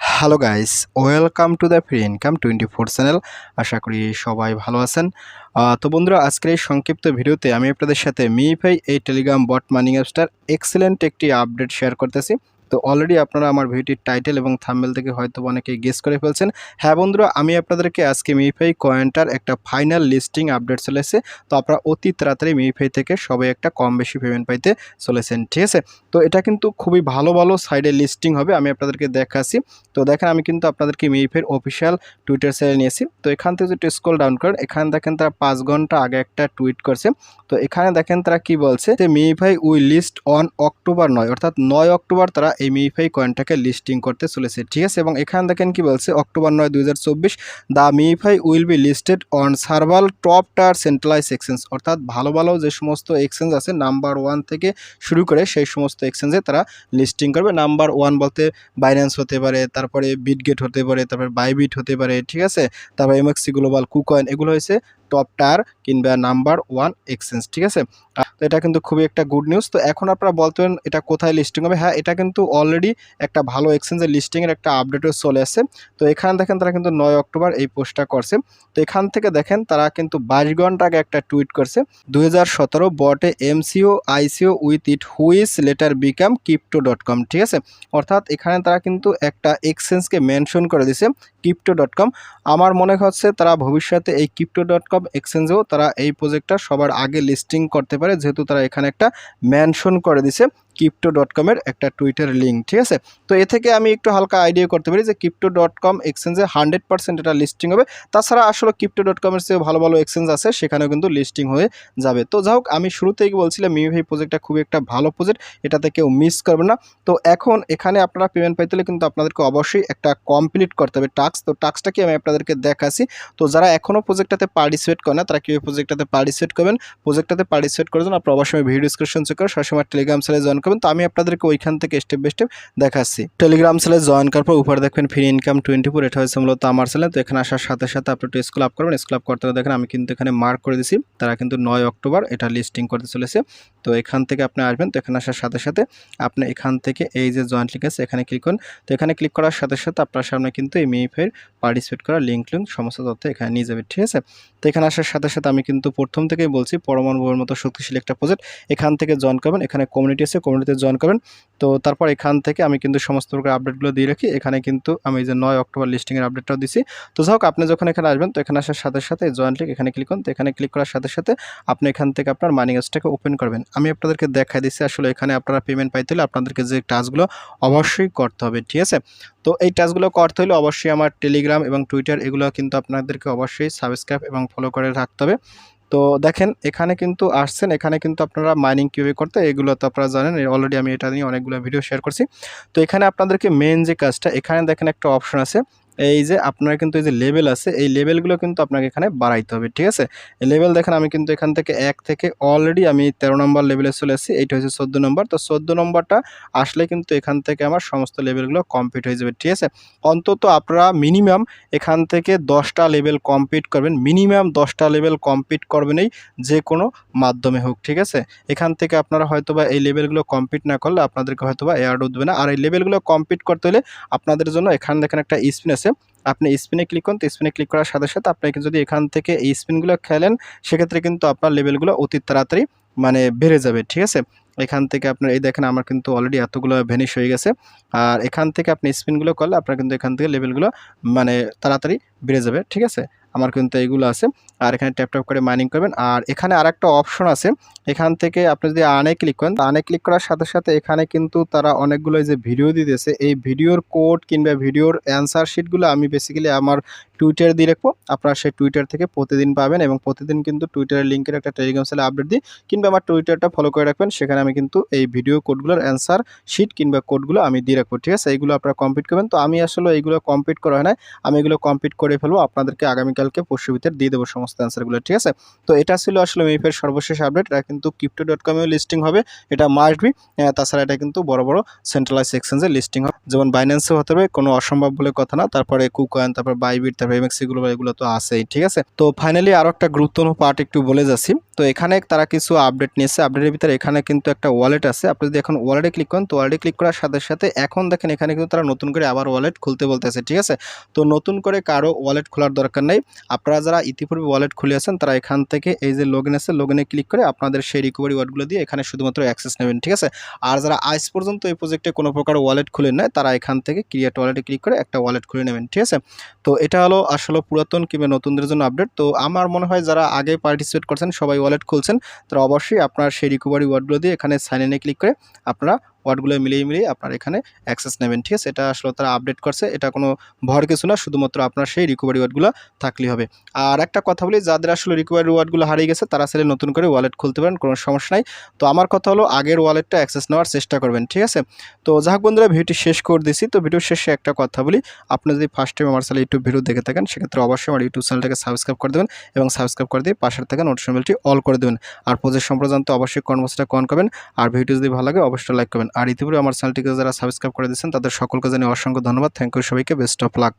Hello guys welcome to the free income twenty four channel আশা করি সবাই ভালো আছেন। তো বন্ধুরা, আজকের এই সংক্ষিপ্ত ভিডিওতে আমি আপনাদের সাথে মিফাই এই টেলিগ্রাম বট মানি অ্যাপসটার এক্সেলেন্ট একটি আপডেট শেয়ার করতেছি। তো অলরেডি আপনারা আমার ভিডিওটির টাইটেল এবং থাম্বেল থেকে হয়তো অনেকেই গেস করে ফেলছেন। হ্যাঁ বন্ধুরা, আমি আপনাদেরকে আজকে মিফাই কয়েনটার একটা ফাইনাল লিস্টিং আপডেট চলেছে তো আপনারা অতি তাড়াতাড়ি মিফাই থেকে সবাই একটা কম বেশি পেমেন্ট পাইতে চলেছেন, ঠিক আছে? তো এটা কিন্তু খুবই ভালো ভালো সাইডে লিস্টিং হবে, আমি আপনাদেরকে দেখাচ্ছি। তো দেখেন, আমি কিন্তু আপনাদেরকে মিফের অফিসিয়াল টুইটার চ্যানেল নিয়েছি। তো এখান থেকে যদি স্ক্রল ডাউন করেন, এখানে দেখেন তারা পাঁচ ঘণ্টা আগে একটা টুইট করছে। তো এখানে দেখেন তারা কি বলছে? যে মিফাই উই লিস্ট অন অক্টোবর নয়, অর্থাৎ নয় অক্টোবর তারা এই মিফাই কয়েনটাকে লিস্টিং করতে চলেছে, ঠিক আছে? এবং এখানে দেখেন কি বলছে অক্টোবর নয়, দুই the Mify will be listed on several top tier centralize exchange অর্থাৎ ভালো ভালো যে সমস্ত এক্সচেঞ্জ আছে নাম্বার ওয়ান থেকে শুরু করে সেই সমস্ত এক্সচেঞ্জে তারা লিস্টিং করবে। নাম্বার ওয়ান বলতে বাইন্যান্স হতে পারে, তারপরে বিটগেট হতে পারে, তারপরে বাইবিট হতে পারে, ঠিক আছে? তারপরে এমএক্সি গ্লোবাল কুকয়েন এগুলো হয়েছে টপ টার কিংবা নাম্বার ওয়ান এক্সচেঞ্জ ঠিক আছে? তো এটা কিন্তু খুবই একটা গুড নিউজ তো এখন আপনারা বলতেন এটা কোথায় লিস্টিং হবে। হ্যাঁ এটা কিন্তু অলরেডি একটা ভালো এক্সচেঞ্জের লিস্টিংয়ের একটা আপডেটও চলে আসছে। তো এখানে দেখেন তারা কিন্তু নয় অক্টোবর এই পোস্টটা করছে। তো এখান থেকে দেখেন তারা কিন্তু বাইশ ঘণ্টা আগে একটা টুইট করছে। দুই হাজার সতেরো বটে MCO ICO with it which later become crypto dot com ঠিক আছে? অর্থাৎ এখানে তারা কিন্তু একটা এক্সচেঞ্জকে মেনশন করে দিছে ক্রিপ্টো ডট কম আমার মনে হচ্ছে তারা ভবিষ্যতে এই ক্রিপ্টো ডট কম এক্সচেঞ্জেও তারা এই প্রজেক্টটা সবার আগে লিস্টিং করতে পারে যেহেতু তারা এখানে একটা ম্যানশন করে দিছে ক্রিপ্টো ডট কমের একটা টুইটার লিঙ্ক ঠিক আছে? তো এ থেকে আমি একটু হালকা আইডিয়া করতে পারি যে ক্রিপ্টো ডট কম এক্সচেঞ্জে হান্ড্রেড পার্সেন্ট এটা লিস্টিং হবে। তাছাড়া আসলে ক্রিপ্টো ডট কমের চেয়ে ভালো ভালো এক্সচেঞ্জ আছে, সেখানেও কিন্তু লিস্টিং হয়ে যাবে। তো যাই হোক, আমি শুরুতেই বলছিলাম মিউভাই প্রজেক্টটা খুবই একটা ভালো প্রজেক্ট এটাতে কেউ মিস করবে না। তো এখন এখানে আপনারা পেমেন্ট পাইতে হলে কিন্তু আপনাদেরকে অবশ্যই একটা কমপ্লিট করতে হবে টাস্ক তো টাস্কটা কি আমি আপনাদেরকে দেখাচ্ছি। তো যারা এখনও প্রজেক্টটাতে পার্টিসিপেট করে না, তারা কীভাবে প্রজেক্টটাতে পার্টিসিপেট করবেন? প্রজেক্টটাতে পার্টিসিপেট করার জন্য আপনারা অবশ্যই ভিডিও ডিসক্রিপশন চেক করে সবসময় টেলিগ্রাম সেলে জয়েন করবেন। তো আমি আপনাদেরকে ওইখান থেকে স্টেপ বাই স্টেপ দেখাচ্ছি। টেলিগ্রাম সেলে জয়েন করার পর উপরে দেখবেন ফ্রি ইনকাম টোয়েন্টি ফোর এটা হচ্ছে মূলত আমার সেলে তো এখানে আসার সাথে সাথে আপনি একটু স্কুল আপ করবেন। স্কুল আপ করতে দেখেন আমি কিন্তু এখানে মার্ক করে দিছি তারা কিন্তু নয় অক্টোবর এটা লিস্টিং করতে চলেছে। তো এখান থেকে আপনি আসবেন। তো এখানে আসার সাথে সাথে আপনি এখান থেকে এই যে জয়েন্ট লিঙ্ক আছে, এখানে ক্লিক করুন। তো এখানে ক্লিক করার সাথে সাথে আপনার সামনে কিন্তু এই মেইফের পার্টিসিপেট করা লিঙ্ক লিঙ্ক সমস্ত তথ্য এখানে নিয়ে যাবে। ঠিক আছে? তো এখানে আসার সাথে সাথে আমি কিন্তু প্রথম থেকেই বলছি, পরমাণু মতো শক্তিশালী একটা প্রজেক্ট এখান থেকে জয়েন করবেন। এখানে কমিউনিটি আছে কমিউনিটিতে জয়েন করবেন। তো তারপর এখান থেকে আমি কিন্তু সমস্ত প্রকার আপডেটগুলো দিয়ে রাখি। এখানে কিন্তু আমি যে নয় অক্টোবর লিস্টিংয়ের আপডেটটাও দিছি। তো যাই হোক, আপনি যখন এখানে আসবেন, তো এখানে আসার সাথে সাথে জয়েন্ট এখানে ক্লিক করুন তো এখানে ক্লিক করার সাথে সাথে আপনি এখান থেকে আপনার মানি গাছটাকে ওপেন করবেন। আমি আপনাদেরকে দেখাই দিচ্ছি আসলে এখানে আপনারা পেমেন্ট পাইতে হলে আপনাদেরকে যে টাস্কগুলো অবশ্যই করতে হবে, ঠিক আছে? তো এই টাস্কগুলো করতে হলে অবশ্যই আমার টেলিগ্রাম এবং টুইটার এগুলো কিন্তু আপনাদেরকে অবশ্যই সাবস্ক্রাইব এবং ফলো করে রাখতে হবে। তো দেখেন, এখানে কিন্তু আসছেন, এখানে কিন্তু আপনারা মাইনিং কীভাবে করতে, এগুলো তো আপনারা জানেন অলরেডি আমি এটা নিয়ে অনেকগুলো ভিডিও শেয়ার করছি। তো এখানে আপনাদেরকে মেন যে কাজটা, এখানে দেখেন একটা অপশন আছে। এই যে আপনার কিন্তু এই যে লেভেল আছে, এই লেভেলগুলো কিন্তু আপনাকে এখানে বাড়াইতে হবে, ঠিক আছে? লেভেল দেখেন আমি কিন্তু এখান থেকে এক থেকে অলরেডি আমি তেরো নম্বর লেভেলে চলে এসেছি এইটা হচ্ছে চোদ্দ নম্বর তো চোদ্দ নম্বরটা আসলে কিন্তু এখান থেকে আমার সমস্ত লেভেলগুলো কমপ্লিট হয়ে যাবে, ঠিক আছে? অন্তত আপনারা মিনিমাম এখান থেকে দশটা লেভেল কমপ্লিট করবেন মিনিমাম দশটা লেভেল কমপ্লিট করবেনই যে কোনো মাধ্যমে হোক, ঠিক আছে? এখান থেকে আপনারা হয়তোবা এই লেভেলগুলো কমপ্লিট না করলে আপনাদেরকে হয়তোবা এয়ার্ড উঠবে না, আর এই লেভেলগুলো কমপ্লিট করতে হলে আপনাদের জন্য এখানে দেখেন একটা স্পিন আছে আপনি স্পিনে ক্লিক করুন, তো স্পিনে ক্লিক করার সাথে সাথে আপনাকে যদি এখান থেকে এই স্পিনগুলো খেলেন, সেক্ষেত্রে কিন্তু আপনার লেভেলগুলো অতি তাড়াতাড়ি মানে বেড়ে যাবে, ঠিক আছে? এখান থেকে আপনার, এই দেখেন আমার কিন্তু অলরেডি এতগুলো ভ্যানিশ হয়ে গেছে। আর এখান থেকে আপনি স্পিনগুলো করলে আপনার কিন্তু এখান থেকে লেভেলগুলো মানে তাড়াতাড়ি বেড়ে যাবে, ঠিক আছে? আমার কিন্তু এইগুলো আছে। আর এখানে ট্যাপ ট্যাপ করে মাইনিং করবেন। আর এখানে আর একটা অপশন আছে। এখান থেকে আপনি যদি আনে ক্লিক করেন আনে ক্লিক করার সাথে সাথে এখানে কিন্তু তারা অনেকগুলো যে ভিডিও দিতেছে। এই ভিডিওর কোড কিংবা ভিডিওর অ্যান্সার শিটগুলো আমি বেসিক্যালি আমার টুইটার দিয়ে রাখব। আপনারা সেই টুইটার থেকে প্রতিদিন পাবেন এবং প্রতিদিন কিন্তু টুইটারের লিঙ্কের একটা টেলিগ্রাম সেলে আপডেট দিই কিংবা আমার টুইটারটা ফলো করে রাখবেন। সেখানে আমি কিন্তু এই ভিডিও কোডগুলোর অ্যান্সার শিট কিংবা কোডগুলো আমি দিয়ে রাখব। ঠিক আছে? এইগুলো আপনারা কমপ্লিট করবেন। তো আমি আসলে এইগুলো কমপ্লিট করা হয় না আমি এগুলো কমপ্লিট করে ফেলব। আপনাদেরকে আগামীকাল ডিটেলকে পরশু ভিতরে দিয়ে দেবো সমস্ত অ্যান্সারগুলো ঠিক আছে? তো এটা ছিল আসলে মেইফের সর্বশেষ আপডেট এটা কিন্তু ক্রিপ্টো ডট কমেও লিস্টিং হবে, এটা মাস্ট বি তাছাড়া এটা কিন্তু বড় বড় সেন্ট্রালাইজ এক্সচেঞ্জে লিস্টিং হবে। যেমন বাইন্যান্সে হতে হবে কোনো অসম্ভব বলে কথা না, তারপরে কুকয়েন তারপর বাইবিট তারপর এমএক্সি গুলো, এগুলো তো আছেই, ঠিক আছে? তো ফাইনালি আরও একটা গুরুত্বপূর্ণ পার্ট একটু বলে যাচ্ছি। তো এখানে তারা কিছু আপডেট নিয়েছে আপডেটের ভিতরে এখানে কিন্তু একটা ওয়ালেট আছে, আপনি যদি এখন ওয়ালেটে ক্লিক করেন, তো ওয়ালেটে ক্লিক করার সাথে সাথে এখন দেখেন এখানে কিন্তু তারা নতুন করে আবার ওয়ালেট খুলতে বলতেছে, ঠিক আছে? তো নতুন করে কারও ওয়ালেট খোলার দরকার নেই। আপনারা যারা ইতিপূর্বে ওয়ালেট খুলে আছেন, তারা এখান থেকে এই যে লগ ইন আছে লগ ইনে ক্লিক করে আপনাদের সেই রিকভারি ওয়ার্ডগুলো দিয়ে এখানে শুধুমাত্র অ্যাক্সেস নেবেন, ঠিক আছে? আর যারা আজ পর্যন্ত এই প্রজেক্টে কোনো প্রকার ওয়ালেট খুলে নেয় তারা এখান থেকে ক্রিয়েট ওয়ালেটে ক্লিক করে একটা ওয়ালেট খুলে নেবেন, ঠিক আছে? তো এটা হলো আসলে পুরাতন কিংবা নতুনদের জন্য আপডেট তো আমার মনে হয় যারা আগে পার্টিসিপেট করছেন, সবাই ওয়ালেট খুলছেন, তারা অবশ্যই আপনার সেই রিকভারি ওয়ার্ডগুলো দিয়ে এখানে সাইন ইনে ক্লিক করে আপনারা ওয়ার্ডগুলো মিলিয়ে মিলিয়ে আপনার এখানে অ্যাক্সেস নেবেন, ঠিক আছে? এটা আসলে তারা আপডেট করছে, এটা কোনো ভর কিছু না, শুধুমাত্র আপনার সেই রিকভারি ওয়ার্ডগুলো থাকলেই হবে। আর একটা কথা বলি, যাদের আসলে রিকভারি ওয়ার্ডগুলো হারিয়ে গেছে, তারা আসলে নতুন করে ওয়ালেট খুলতে পারেন, কোনো সমস্যা নাই। তো আমার কথা হলো, আগের ওয়ালেটটা অ্যাক্সেস নেওয়ার চেষ্টা করবেন, ঠিক আছে? তো যাই হোক বন্ধুরা, ভিডিওটি শেষ করে দিছি। তো ভিডিওর শেষে একটা কথা বলি, আপনি যদি ফার্স্ট টাইম আমার চ্যানেল ইউটিউব ভিডিও দেখে থাকেন, সেক্ষেত্রে অবশ্যই আমার ইউটিউব চ্যানেলটাকে সাবস্ক্রাইব করে দেবেন এবং সাবস্ক্রাইব করে দিয়ে পাশের থেকে নোটিফিকেশন বেলটি অল করে দেবেন। আর প্রজেক্ট সম্প্রদান্ত অবশ্যই কর্মসূচিটা কন করবেন। আর ভিডিও যদি ভালো লাগে, অবশ্যই লাইক করবেন। আর ইতিপূর্বে আমার চ্যানেলটিকে যারা সাবস্ক্রাইব করে দিয়েছেন, তাদের সকলকে জানিয়ে অসংখ্য ধন্যবাদ। থ্যাংক ইউ সবাইকে। Best of luck